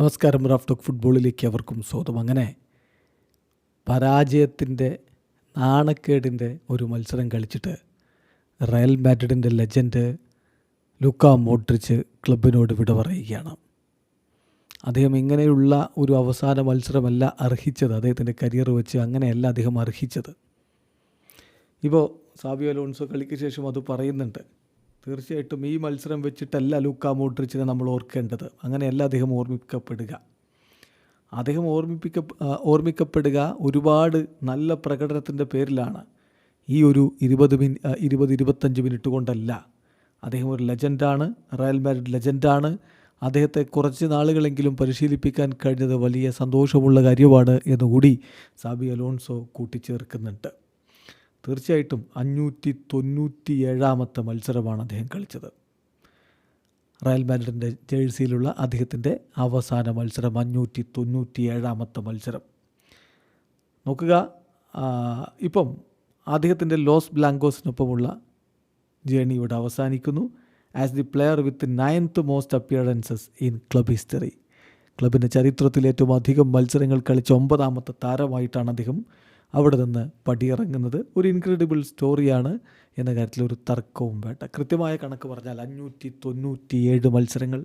നമസ്കാരം Raf talk ഫുട്ബോളിലേക്ക് അവർക്കും സ്വാഗതം. അങ്ങനെ പരാജയത്തിന്റെ നാണക്കേടിന്റെ ഒരു മത്സരം കളിച്ചിട്ട് റയൽ മാഡ്രിഡിന്റെ ലെജൻഡ് ലുക്ക മോഡ്രിച്ച് ക്ലബിനോട് വിട പറയുകയാണ്. അദ്ദേഹം ഇങ്ങനെയുള്ള ഒരു അവസാന മത്സരമല്ല അർഹിച്ചത് അദ്ദേഹത്തിന്റെ കരിയർ വെച്ച് അങ്ങനെയല്ല അദ്ദേഹം അർഹിച്ചത്. ഇപ്പോൾ സാബിയോ അലോൺസോ കളിക്ക് ശേഷം അത് പറയുന്നുണ്ട്. തീർച്ചയായിട്ടും ഈ മത്സരം വെച്ചിട്ടല്ല ലൂക്ക മോഡ്രിച്ചിനെ നമ്മൾ ഓർക്കേണ്ടത്. അങ്ങനെയല്ല അദ്ദേഹം ഓർമ്മിക്കപ്പെടുക. അദ്ദേഹം ഓർമ്മിപ്പിക്ക ഓർമ്മിക്കപ്പെടുക ഒരുപാട് നല്ല പ്രകടനത്തിന്റെ പേരിലാണ് ഈ ഒരു ഇരുപത് മിനി ഇരുപത് ഇരുപത്തഞ്ച് മിനിറ്റ് കൊണ്ടല്ല. അദ്ദേഹം ഒരു ലെജൻഡാണ് റയൽ മാരിഡ് ലെജൻഡാണ്. അദ്ദേഹത്തെ കുറച്ച് നാളുകളെങ്കിലും പരിശീലിപ്പിക്കാൻ കഴിഞ്ഞത് വലിയ സന്തോഷമുള്ള കാര്യമാണ് എന്നുകൂടി സാബി അലോൺസോ കൂട്ടിച്ചേർക്കുന്നുണ്ട്. തീർച്ചയായിട്ടും അഞ്ഞൂറ്റി തൊണ്ണൂറ്റി ഏഴാമത്തെ മത്സരമാണ് അദ്ദേഹം കളിച്ചത്. റയൽ മാഡ്രിഡിന്റെ ജേഴ്സിയിലുള്ള അദ്ദേഹത്തിന്റെ അവസാന മത്സരം അഞ്ഞൂറ്റി തൊണ്ണൂറ്റി ഏഴാമത്തെ മത്സരം. നോക്കുക ഇപ്പം അദ്ദേഹത്തിന്റെ ലോസ് ബ്ലാങ്കോസിനൊപ്പമുള്ള ജേണി ഇവിടെ അവസാനിക്കുന്നു. As the player with ninth most appearances in club history ക്ലബിന്റെ ചരിത്രത്തിൽ ഏറ്റവും അധികം മത്സരങ്ങൾ കളിച്ച ഒമ്പതാമത്തെ താരമായിട്ടാണ് അദ്ദേഹം അവിടെ നിന്ന് പടിയിറങ്ങുന്നത് ഒരു ഇൻക്രെഡിബിൾ സ്റ്റോറിയാണ് എന്ന കാര്യത്തിൽ ഒരു തർക്കവും വേണ്ട. കൃത്യമായ കണക്ക് പറഞ്ഞാൽ അഞ്ഞൂറ്റി തൊണ്ണൂറ്റി ഏഴ് മത്സരങ്ങൾ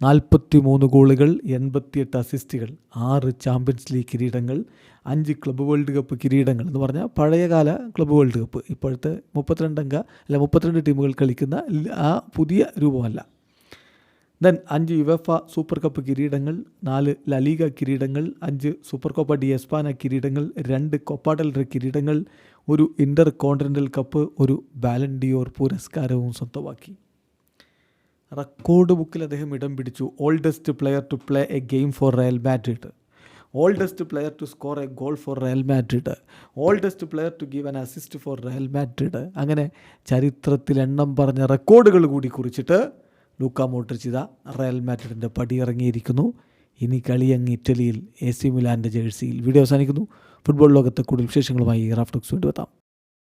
നാൽപ്പത്തി മൂന്ന് ഗോളുകൾ എൺപത്തിയെട്ട് അസിസ്റ്റുകൾ ആറ് ചാമ്പ്യൻസ് ലീഗ് കിരീടങ്ങൾ അഞ്ച് ക്ലബ്ബ് വേൾഡ് കപ്പ് കിരീടങ്ങൾ എന്ന് പറഞ്ഞാൽ പഴയകാല ക്ലബ്ബ് വേൾഡ് കപ്പ് ഇപ്പോഴത്തെ മുപ്പത്തിരണ്ടംഗ അല്ല മുപ്പത്തിരണ്ട് ടീമുകൾ കളിക്കുന്ന ആ പുതിയ രൂപമല്ല. ദെൻ അഞ്ച് യുവഫ സൂപ്പർ കപ്പ് കിരീടങ്ങൾ നാല് ലലീഗ കിരീടങ്ങൾ അഞ്ച് സൂപ്പർ കപ്പ് ഡി എസ്പാന കിരീടങ്ങൾ രണ്ട് കോപ്പ ഡെൽ കിരീടങ്ങൾ ഒരു ഇന്റർ കോണ്ടിനൽ കപ്പ് ഒരു ബാലൻഡിയോർ പുരസ്കാരവും സ്വന്തമാക്കി. റെക്കോർഡ് ബുക്കിൽ അദ്ദേഹം ഇടം പിടിച്ചു. Oldest player to play a game for Real Madrid oldest player to score a goal for Real Madrid oldest player to give an assist for Real Madrid അങ്ങനെ ചരിത്രത്തിൽ എണ്ണം പറഞ്ഞ റെക്കോർഡുകൾ കൂടി കുറിച്ചിട്ട് ലൂക്ക മോട്ടർച്ചിത റയൽ മാഡ്രിഡിന്റെ പടിയിറങ്ങിയിരിക്കുന്നു ഇനി കളി അങ്ങ് ഇറ്റലിയിൽ എ സി മിലാന്റെ ജേഴ്സിയിൽ. വീഡിയോ അവസാനിക്കുന്നു. ഫുട്ബോൾ ലോകത്തെ കൂടുതൽ വിശേഷങ്ങളുമായി റാഫ്റ്റോക്സ് വീണ്ടും എത്താം.